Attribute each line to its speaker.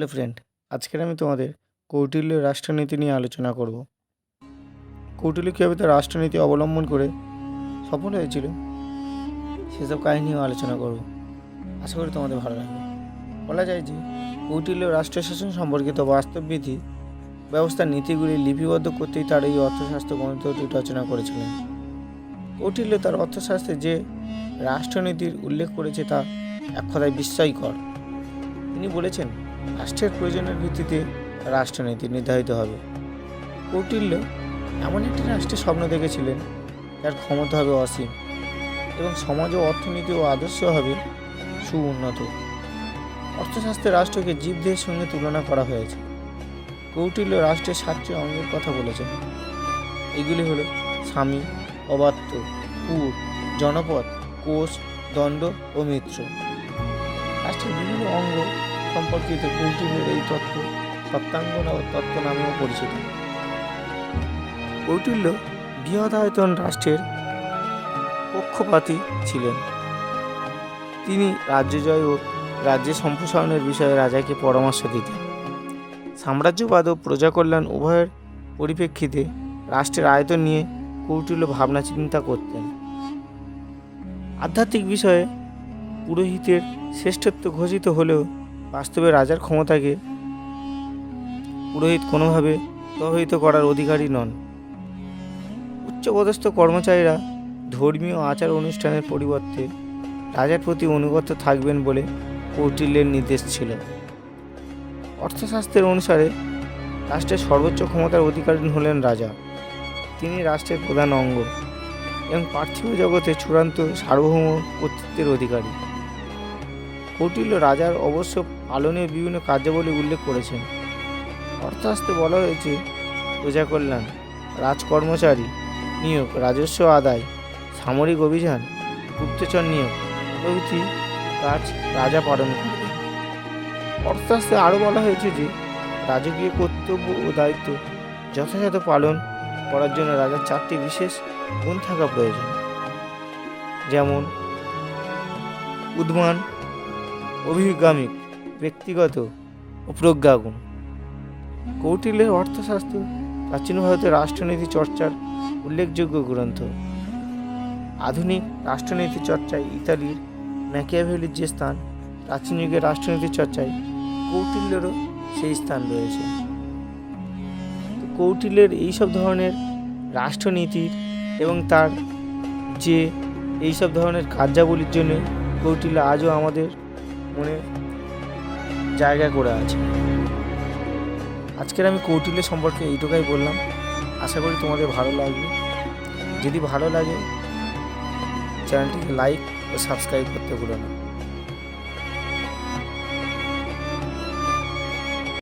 Speaker 1: Hello friend, আজকের আমি তোমাদের কৌটিল্য রাষ্ট্রনীতি নিয়ে আলোচনা করব। কৌটিল্য কীভাবে তার রাষ্ট্রনীতি অবলম্বন করে সফল হয়েছিল, সেসব কাহিনিও আলোচনা করব। আশা করি তোমাদের ভালো লাগবে। বলা যায় যে কৌটিল্য রাষ্ট্র শাসন সম্পর্কিত বাস্তববিধি ব্যবস্থার নীতিগুলি লিপিবদ্ধ করতেই তার এই অর্থশাস্ত্র গ্রন্থটি রচনা করেছিলেন। কৌটিল্য তার অর্থশাস্ত্রে যে রাষ্ট্রনীতির উল্লেখ করেছে তা এক কথায় বিস্ময়কর। তিনি বলেছেন রাষ্ট্রের প্রয়োজনের ভিত্তিতে রাষ্ট্রনীতি নির্ধারিত হবে। কৌটিল্য এমন একটি রাষ্ট্রের স্বপ্ন দেখেছিলেন, যার ক্ষমতা হবে অসীম এবং সমাজ ও অর্থনীতি ও আদর্শ হবে সুউন্নত। অর্থশাস্ত্রে রাষ্ট্রকে জীবদের সঙ্গে তুলনা করা হয়েছে। কৌটিল্য রাষ্ট্রের সাতটি অঙ্গের কথা বলেছেন। এগুলি হলো স্বামী অবাত্য পুর জনপদ, কোষ, দণ্ড ও মিত্র। রাষ্ট্রের বিভিন্ন অঙ্গ সম্পর্কিত কৌটিল্যের এই তত্ত্ব সত্যাঙ্গন ও তত্ত্ব নামেও পরিচিত। কৌটিল্য বৃহদায়তন রাষ্ট্রের পক্ষপাতী ছিলেন। তিনি রাজ্য জয় ও রাজ্যের সম্প্রসারণের বিষয়ে রাজাকে পরামর্শ দিতেন। সাম্রাজ্যবাদ ও প্রজাকল্যাণ উভয়ের পরিপ্রেক্ষিতে রাষ্ট্রের আয়তন নিয়ে কৌটিল্য ভাবনা চিন্তা করতেন। আধ্যাত্মিক বিষয়ে পুরোহিতের শ্রেষ্ঠত্ব ঘোষিত হলেও বাস্তবে রাজার ক্ষমতাকে পুরোহিত কোনোভাবে প্রভাবিত করার অধিকারী নন। উচ্চপদস্থ কর্মচারীরা ধর্মীয় আচার অনুষ্ঠানের পরিবর্তে রাজার প্রতি অনুগত থাকবেন বলে কৌটিল্যের নির্দেশ ছিল। অর্থশাস্ত্রের অনুসারে রাষ্ট্রের সর্বোচ্চ ক্ষমতার অধিকারী হলেন রাজা। তিনি রাষ্ট্রের প্রধান অঙ্গ এবং পার্থিব জগতে চূড়ান্ত সার্বভৌম কর্তৃত্বের অধিকারী। কৌটিল্য রাজার অবশ্য পালনীয় বিভিন্ন কার্যাবলী উল্লেখ করেছেন। অর্থাস্তে বলা হয়েছে প্রজা কল্যাণ রাজকর্মচারী নিয়োগ, রাজস্ব আদায়, সামরিক অভিযান, গুপ্তচর নিয়োগ প্রভৃতি কাজ রাজা পালন করবেন অর্থাস্তে আরও বলা হয়েছে যে, রাজকীয় কর্তব্য ও দায়িত্ব যথাযথ পালন করার জন্য রাজার চারটি বিশেষ গুণ থাকা প্রয়োজন। যেমন উদ্মান অভিগামিক ব্যক্তিগত ও প্রজ্ঞাগুণ। কৌটিল্যের অর্থশাস্ত্র, প্রাচীন ভারতের রাষ্ট্রনীতি চর্চার উল্লেখযোগ্য গ্রন্থ। আধুনিক রাষ্ট্রনীতি চর্চায় ইতালির ম্যাকিয়াভেলির যে স্থান, প্রাচীন যুগের রাষ্ট্রনীতি চর্চায় কৌটিল্যেরও সেই স্থান রয়েছে। কৌটিল্যের এইসব ধরনের রাষ্ট্রনীতির এবং তার যে এইসব ধরনের কার্যাবলীর জন্য কৌটিল্য আজও আমাদের মনে জায়গা করে আছে। আজকের আমি কৌটিল্য সম্পর্কে এইটুকাই বললাম। আশা করি তোমাদের ভালো লাগবে। যদি ভালো লাগে, চ্যানেলটিকে লাইক ও সাবস্ক্রাইব করতে ভুলো না।